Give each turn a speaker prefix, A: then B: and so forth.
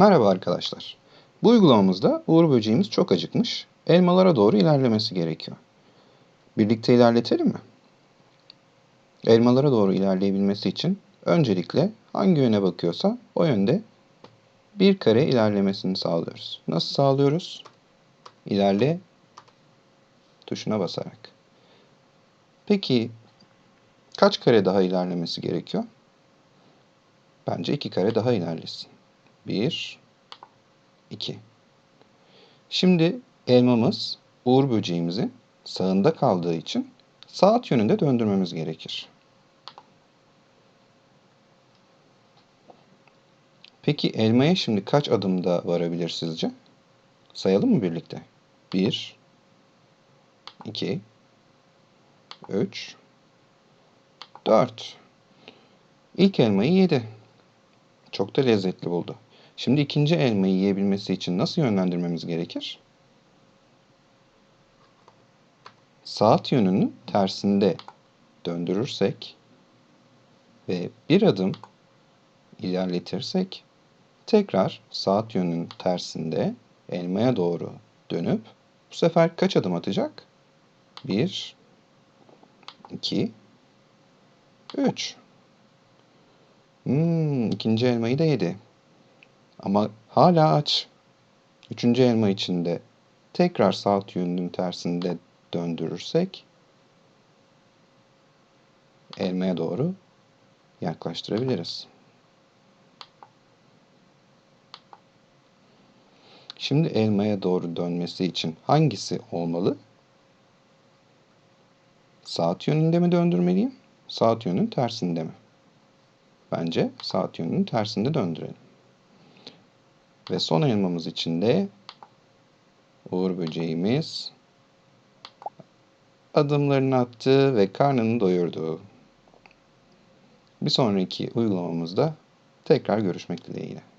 A: Merhaba arkadaşlar. Bu uygulamamızda Uğur böceğimiz çok acıkmış. Elmalara doğru ilerlemesi gerekiyor. Birlikte ilerletelim mi? Elmalara doğru ilerleyebilmesi için öncelikle hangi yöne bakıyorsa o yönde bir kare ilerlemesini sağlıyoruz. Nasıl sağlıyoruz? İlerle tuşuna basarak. Peki kaç kare daha ilerlemesi gerekiyor? Bence iki kare daha ilerlesin. 1, 2. Şimdi elmamız uğur böceğimizin sağında kaldığı için saat yönünde döndürmemiz gerekir. Peki elmaya şimdi kaç adımda varabilir sizce? Sayalım mı birlikte? 1, 2, 3, 4. İlk elmayı yedi. Çok da lezzetli buldu. Şimdi ikinci elmayı yiyebilmesi için nasıl yönlendirmemiz gerekir? Saat yönünün tersinde döndürürsek ve bir adım ilerletirsek tekrar saat yönünün tersinde elmaya doğru dönüp bu sefer kaç adım atacak? 1 2 3 Hmm, ikinci elmayı da yedi. Ama hala aç. Üçüncü elma içinde tekrar saat yönünün tersinde döndürürsek elmaya doğru yaklaştırabiliriz. Şimdi elmaya doğru dönmesi için hangisi olmalı? Saat yönünde mi döndürmeliyim? Saat yönünün tersinde mi? Bence saat yönünün tersinde döndürelim. Ve son elmamız için de uğur böceğimiz adımlarını attı ve karnını doyurdu. Bir sonraki uygulamamızda tekrar görüşmek dileğiyle.